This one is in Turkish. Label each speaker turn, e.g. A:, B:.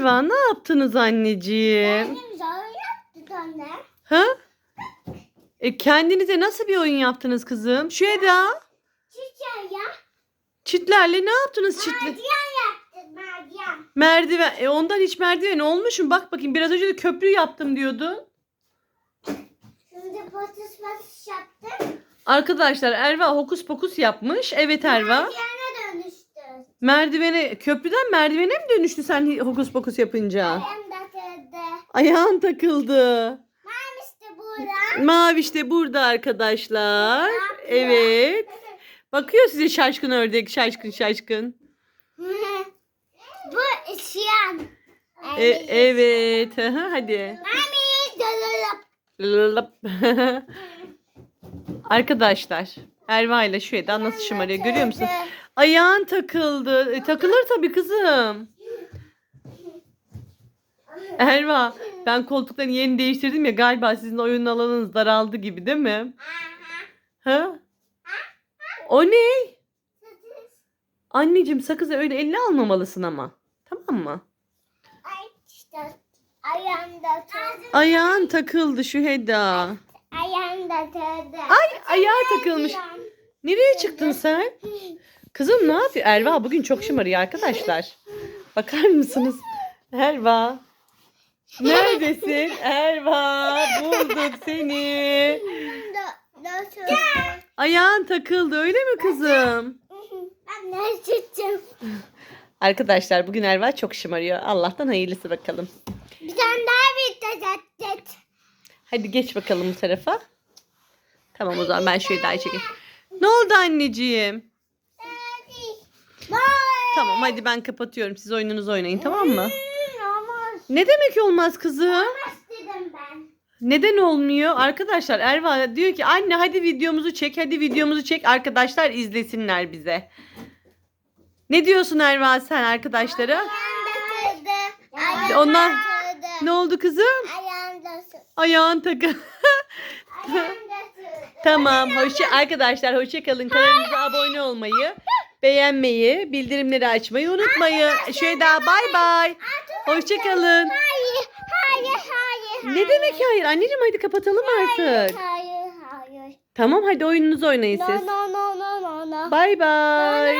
A: Erva ne yaptınız anneciğim?
B: Annem zor yaptı anne.
A: Ha? E kendinize nasıl bir oyun yaptınız kızım? Şu Eda.
B: Çiçeği ya.
A: Çitlerle ne yaptınız çitle?
B: Merdiven yaptı merdiven.
A: Merdiven. E ondan hiç merdiven olmuş mu? Bak bakayım biraz önce de köprü yaptım diyordun.
B: Şimdi patis patis yaptım.
A: Arkadaşlar Erva hokus pokus yapmış. Evet Erva.
B: Merdivene dönüştü.
A: Merdivene, köprüden merdivene mi dönüştü sen hokus pokus yapınca?
B: De kırdı.
A: Ayağın takıldı.
B: Ben işte burada.
A: Maviş de burada arkadaşlar. Evet. Bakıyor size şaşkın ördek, şaşkın şaşkın.
B: Bu isyan.
A: E, evet. hı, Hadi. Arkadaşlar Erva ile şu Eda nasıl şımarıyor görüyor musun? Ayağın takıldı. E, takılır tabii kızım. Erva ben koltukların yerini değiştirdim ya galiba sizin oyun alanınız daraldı gibi değil mi? Ha? O ne? Anneciğim sakızı öyle eline almamalısın ama. Tamam mı? Ayağın takıldı şu Heda.
B: Ayağımda tırdı.
A: Ay ayağı takılmış. Nereye çıktın sen? Kızım ne yapıyor? Erva bugün çok şımarıyor arkadaşlar. Bakar mısınız? Erva. Neredesin? Erva bulduk seni. Ayağın takıldı öyle mi kızım?
B: Ben ne?
A: Arkadaşlar bugün Erva çok şımarıyor. Allah'tan hayırlısı bakalım.
B: Bir tane daha bir tezattet.
A: Hadi geç bakalım bu tarafa. Tamam o zaman ben şöyle daha çekeyim. Ne oldu anneciğim? Tamam hadi ben kapatıyorum. Siz oyununuzu oynayın tamam mı?
B: Olmaz.
A: Ne demek olmaz kızım?
B: Olmaz dedim ben.
A: Neden olmuyor? Arkadaşlar Erva diyor ki anne hadi videomuzu çek hadi videomuzu çek arkadaşlar izlesinler bize. Ne diyorsun Erva sen arkadaşlara? Onlar-. Ne oldu kızım? Ayağın takı. Tamam hoşça arkadaşlar hoşça kalın. Kanalımıza abone olmayı, beğenmeyi, bildirimleri açmayı unutmayın. Şöyle daha bay bay. Hoşça kalın.
B: Hayır, hayır, hayır.
A: Ne demek hayır? Anneciğim hadi kapatalım artık.
B: Hayır, hayır.
A: Tamam hadi oyununuzu oynayın
B: No,
A: siz.
B: no, no, no, no, no.
A: Bay bay.